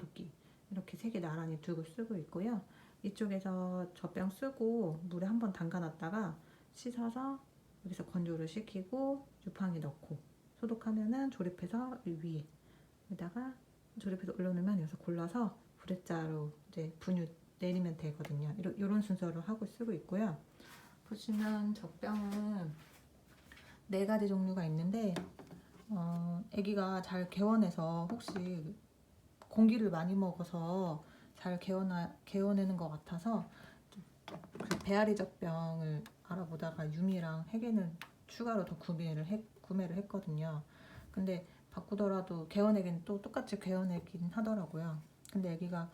소독기 이렇게 세 개 나란히 두고 쓰고 있고요. 이쪽에서 젖병 쓰고 물에 한번 담가놨다가 씻어서 여기서 건조를 시키고 유팡에 넣고 소독하면은 조립해서 이 위에 여기다가 조립해서 올려놓으면 여기서 골라서 브레자로 이제 분유 내리면 되거든요. 이런, 이런 순서로 하고 쓰고 있고요. 보시면 젖병은 네 가지 종류가 있는데 어, 아기가 잘 개원해서 혹시 공기를 많이 먹어서 잘 개원하, 개원하는 것 같아서 그 배앓이 젖병을 알아보다가 유미랑 해계는 추가로 더 구매를 했, 구매를 했거든요. 근데 바꾸더라도 개원액은 또 똑같이 개원액이긴 하더라고요. 근데 아기가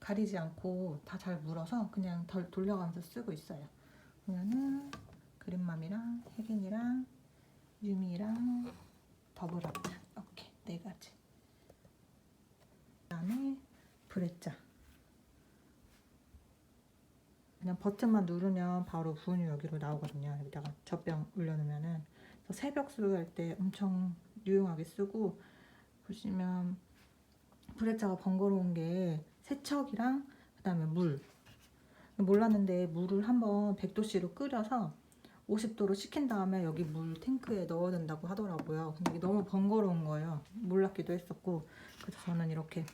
가리지 않고 다 잘 물어서 그냥 덜 돌려가면서 쓰고 있어요. 그러면은 그린맘이랑 혜긴이랑 유미랑 더블아트 이렇게 네 가지. 그다음에 브레자. 그냥 버튼만 누르면 바로 분유 여기로 나오거든요. 여기다가 젖병 올려놓으면은 그래서 새벽 수유할 때 엄청 유용하게 쓰고 보시면 브레자가 번거로운 게 세척이랑 그다음에 물 몰랐는데 물을 한번 100도씨로 끓여서 50도로 식힌 다음에 여기 물 탱크에 넣어야 된다고 하더라고요. 근데 이게 너무 번거로운 거예요. 몰랐기도 했었고 그래서 저는 이렇게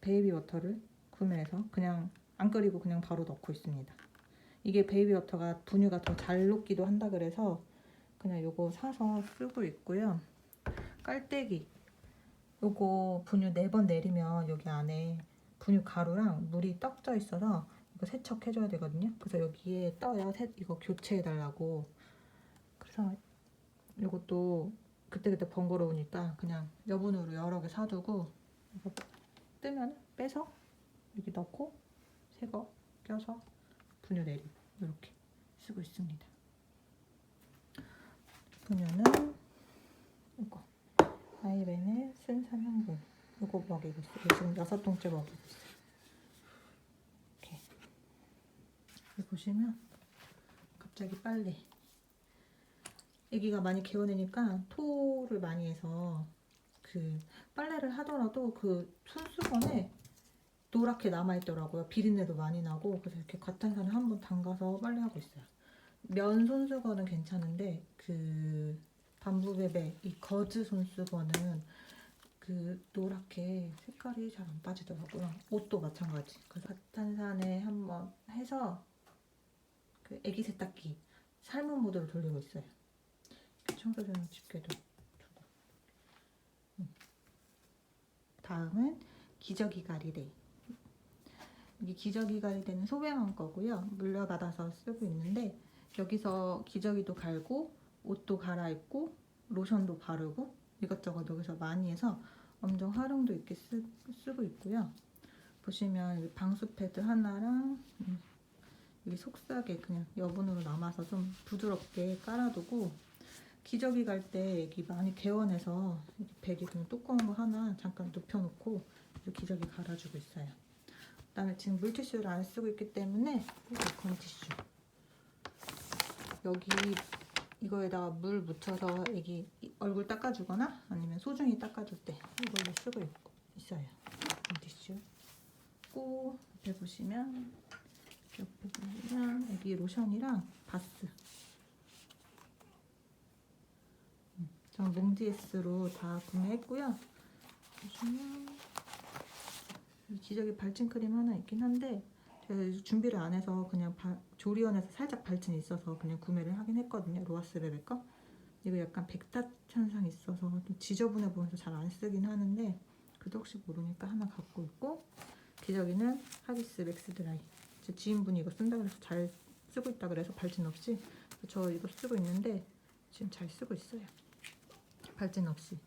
베이비 워터를 구매해서 그냥 안 끓이고 그냥 바로 넣고 있습니다. 이게 베이비 워터가 분유가 더 잘 녹기도 한다 그래서 그냥 요거 사서 쓰고 있고요. 깔때기 요거 분유 4번 내리면 여기 안에 분유 가루랑 물이 떡져 있어서 세척해줘야 되거든요. 그래서 여기에 떠야 세, 이거 교체해달라고. 그래서 이것도 그때그때 번거로우니까 그냥 여분으로 여러 개 사두고 뜨면 빼서 여기 넣고 새거 껴서 분유 내리고 이렇게 쓰고 있습니다. 분유는 이거 아이벤의 쓴 삼형분 이거 먹이고 있어요. 지금 여섯 통째 먹이고 있어요. 이렇게 여기 보시면 갑자기 빨래 아기가 많이 개원하니까 토를 많이 해서 그 빨래를 하더라도 그 손수건에 노랗게 남아있더라고요. 비린내도 많이 나고 그래서 이렇게 과탄산에 한번 담가서 빨래하고 있어요. 면 손수건은 괜찮은데 그 반부베베 이 거즈 손수건은 그 노랗게 색깔이 잘 안 빠지더라고요. 옷도 마찬가지. 그래서 과탄산에 한번 해서 그 애기 세탁기 삶은 모드로 돌리고 있어요. 청소년 집게도 두고. 음. 다음은 기저귀 가리대. 이게 기저귀 가리대는 소병한 거고요. 물려받아서 쓰고 있는데 여기서 기저귀도 갈고 옷도 갈아입고 로션도 바르고 이것저것 여기서 많이 해서 엄청 활용도 있게 쓰, 쓰고 있고요. 보시면 방수 패드 하나랑 음, 여기 속삭에 그냥 여분으로 남아서 좀 부드럽게 깔아두고 기저귀 갈때 여기 많이 개원해서 베개 그냥 두꺼운 거 하나 잠깐 눕혀놓고 기저귀 갈아주고 있어요. 그다음에 지금 물티슈를 안 쓰고 있기 때문에 건티슈 여기 이거에다가 물 묻혀서 애기 얼굴 닦아주거나 아니면 소중히 닦아줄 때 이걸로 쓰고 있, 있어요. 건티슈 고 옆에 보시면 옆에 보시면 애기 로션이랑 바스 음, 전 몽디에스로 다 구매했고요. 보시면 이 기저귀 발진 크림 하나 있긴 한데 제가 준비를 안 해서 그냥 바, 조리원에서 살짝 발진이 있어서 그냥 구매를 하긴 했거든요. 로아스 베베 거. 이거 약간 백탁 현상 있어서 좀 지저분해 보여서 잘 안 쓰긴 하는데 그래도 혹시 모르니까 하나 갖고 있고 기저귀는 하기스 맥스 드라이. 제 지인분이 이거 쓴다 그래서 잘 쓰고 있다 그래서 발진 없이 저 이거 쓰고 있는데 지금 잘 쓰고 있어요. 발진 없이.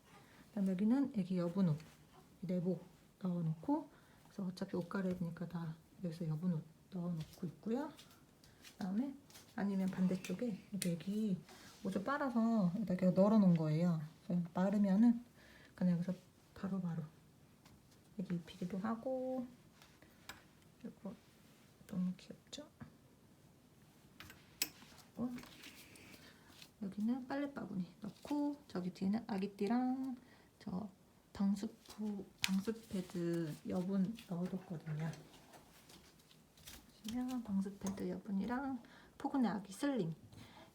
그다음 여기는 애기 여분 옷 내복 넣어놓고 그래서 어차피 옷 갈아입으니까 다 여기서 여분 옷 넣어놓고 있고요. 그다음에 아니면 반대쪽에 여기 애기 옷을 빨아서 여기다 널어놓은 거예요. 마르면은 그냥 여기서 바로바로 애기 입히기도 하고 그리고 너무 귀엽죠? 어? 여기는 빨래 바구니 넣고 저기 뒤에는 아기띠랑 저 방수포 방수패드 여분 넣어뒀거든요. 보시면 방수패드 여분이랑 포근의 아기 슬링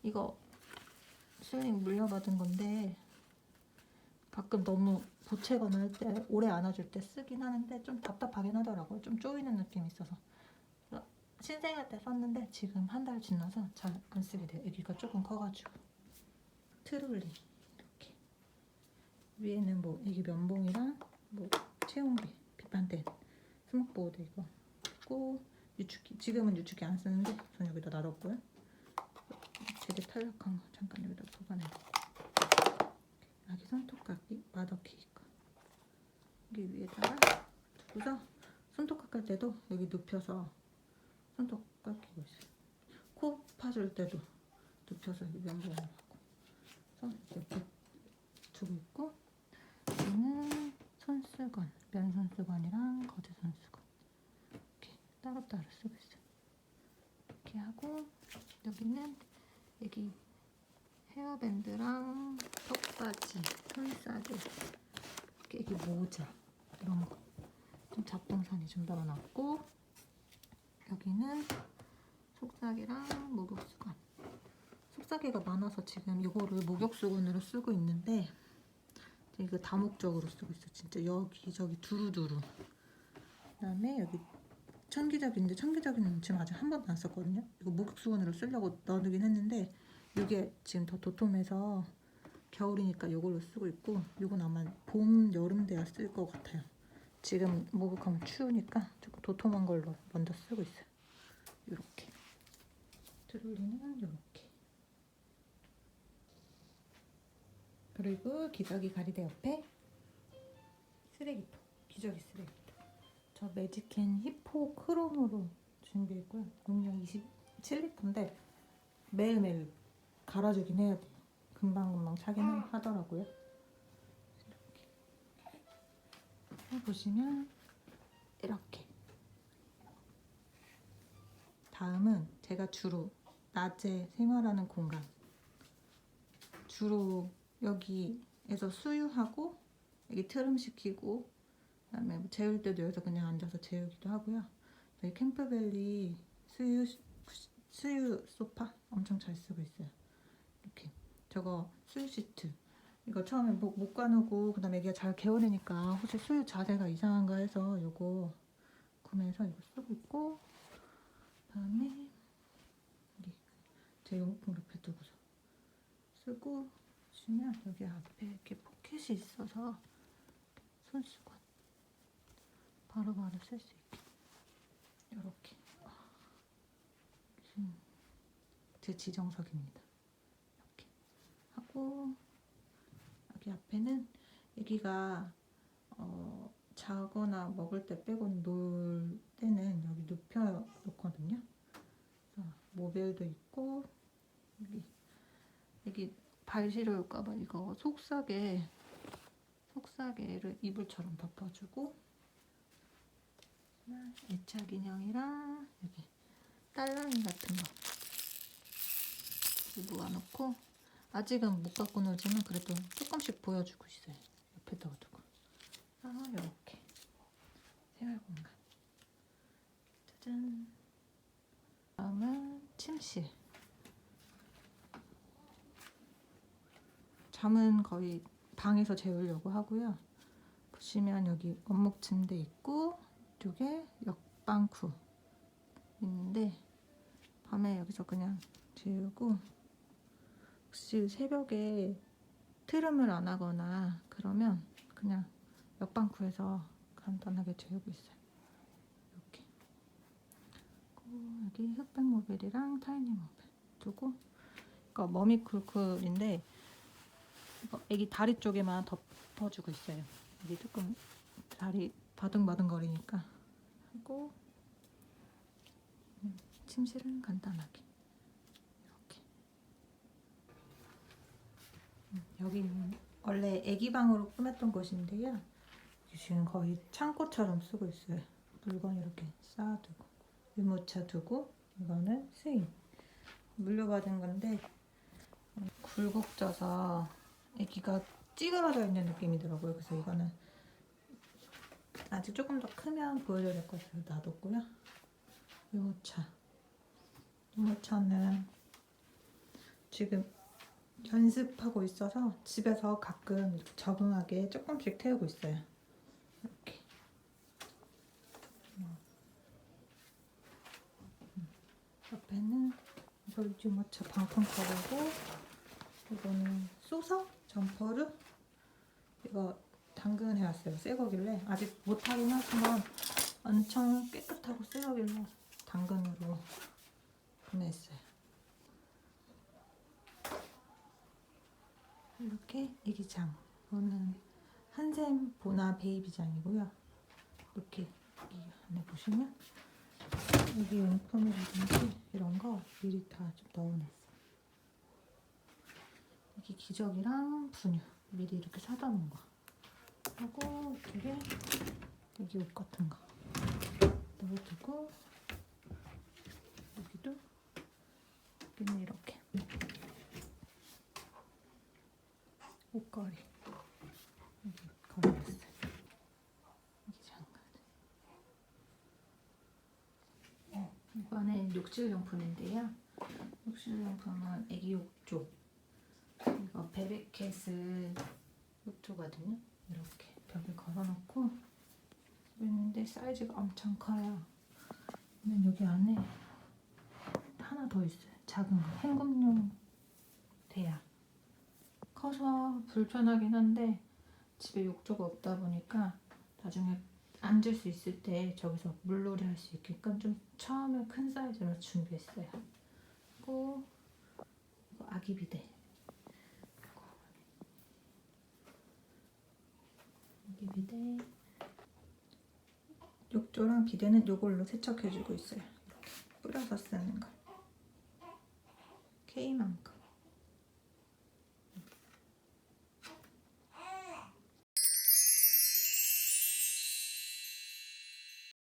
이거 슬링 물려받은 건데 가끔 너무 보채거나 할 때 오래 안아줄 때 쓰긴 하는데 좀 답답하긴 하더라고요. 좀 쪼이는 느낌이 있어서 신생아 때 썼는데 지금 한 달 지나서 잘 안 쓰게 돼요. 아기가 조금 커가지고 트롤리 이렇게 위에는 뭐 아기 면봉이랑 뭐 체온비 비판대 스모크보드 이거 있고 유축기 지금은 유축기 안 쓰는데 전 여기다 놔뒀고요. 제대 탄력한 거 잠깐 여기다 보관해놓고 아기 손톱깎이 마더 케이크 여기 위에다가 두고서 손톱 깎을 때도 여기 눕혀서 손톱 깎이고 있어요. 코 파줄 때도 눕혀서 면봉을 하고 그래서 이렇게 두고 있고 여기는 손수건 면 손수건이랑 거즈 손수건 이렇게 따로따로 쓰고 있어요. 이렇게 하고 여기는 여기 헤어밴드랑 턱바지, 손사들, 이렇게 여기 모자 이런 거 좀 잡동사니 좀 넣어놨고 여기는 속삭이랑 목욕수건. 속삭이가 많아서 지금 이거를 목욕수건으로 쓰고 있는데 이거 다목적으로 쓰고 있어. 진짜 여기저기 두루두루. 그다음에 여기 천기저귀인데 천기저귀는 지금 아직 한 번도 안 썼거든요. 이거 목욕수건으로 쓰려고 넣어두긴 했는데 이게 지금 더 도톰해서 겨울이니까 이걸로 쓰고 있고 이건 아마 봄 여름 돼야 쓸 것 같아요. 지금 목욕하면 추우니까 조금 도톰한 걸로 먼저 쓰고 있어요. 이렇게 트롤리는 이렇게 그리고 기저귀 가리대 옆에 쓰레기통 기저귀 쓰레기통 저 매직캔 히포 크롬으로 준비했고요. 용량 27리터인데 매일매일 갈아주긴 해야 돼요. 금방금방 차기는 하더라고요. 이렇게 보시면 이렇게 다음은 제가 주로 낮에 생활하는 공간 주로 여기에서 수유하고 여기 트름 시키고 그다음에 뭐 재울 때도 여기서 그냥 앉아서 재우기도 하고요. 여기 캠프밸리 수유 수유 소파 엄청 잘 쓰고 있어요. 이렇게 저거 수유 시트 이거 처음에 목, 못 가누고 그다음에 애기가 잘 개워내니까 혹시 수유 자세가 이상한가 해서 요거 구매해서 이거 쓰고 있고 그다음에 여기 제 용품 옆에 두고서 쓰고 보시면 여기 앞에 이렇게 포켓이 있어서 손수건 바로바로 쓸 수 있게. 이렇게. 음, 제 지정석입니다. 이렇게 하고 앞에는 아기가 어, 자거나 먹을 때 빼고는 놀 때는 여기 눕혀 놓거든요. 모벨도 있고 여기 여기 발 시려울까봐 이거 속삭에 속삭에를 이불처럼 덮어주고 애착 인형이랑 여기 딸랑이 같은 거 아직은 못 갖고 놀지만 그래도 조금씩 보여주고 있어요. 옆에 넣어두고. 아 이렇게. 생활 공간. 짜잔. 다음은 침실. 잠은 거의 방에서 재우려고 하고요. 보시면 여기 원목 침대 있고 이쪽에 역방쿠 있는데 밤에 여기서 그냥 재우고 혹시 새벽에 트름을 안 하거나 그러면 그냥 역방쿠에서 간단하게 재우고 있어요. 이렇게 여기 흑백 모벨이랑 타이니 모벨 두고 이거 머미 쿨쿨인데 이거 애기 다리 쪽에만 덮어주고 있어요. 이게 조금 다리 바둥바둥 거리니까 하고 음, 침실은 간단하게 음, 여기는 원래 애기 방으로 꾸몄던 곳인데요. 지금 거의 창고처럼 쓰고 있어요. 물건 이렇게 쌓아두고 유모차 두고 이거는 스윙 물려받은 건데 음, 굴곡 져서 애기가 찌그러져 있는 느낌이더라고요. 그래서 이거는 아직 조금 더 크면 보여줘야 될 것 같아서 놔뒀고요. 유모차. 유모차는 지금 연습하고 있어서 집에서 가끔 적응하게 조금씩 태우고 있어요. 이렇게. 음. 옆에는 이거 유모차 방풍 커버고 이거는 소서 점퍼르 이거 당근 해왔어요. 새 거길래 아직 못하긴 하지만 엄청 깨끗하고 새 거길래 당근으로 구매했어요. 이렇게 애기장 이거는 한샘 보나 베이비장이고요. 이렇게 이 안에 보시면 여기 용품이라든지 이런 거 미리 다 좀 넣어놨어요. 여기 기저귀랑 분유 미리 이렇게 사다 놓은 거 하고 이게 여기 옷 같은 거 넣어두고 여기도 이렇게 옷걸이 여기 걸어놨어요. 여기 장갑. 어, 이거는 욕실용품인데요. 욕실용품은 애기 욕조. 이거 베베켓을 욕조거든요. 이렇게 벽에 걸어놓고 있는데 사이즈가 엄청 커요. 그러면 여기 안에 하나 더 있어요. 작은 거 헹굼용 대야. 커서 불편하긴 한데 집에 욕조가 없다 보니까 나중에 앉을 수 있을 때 저기서 물놀이 할 수 있게끔 좀 처음에 큰 사이즈로 준비했어요. 그리고 아기 비데. 아기 비데. 욕조랑 비데는 이걸로 세척해주고 있어요. 뿌려서 쓰는 거.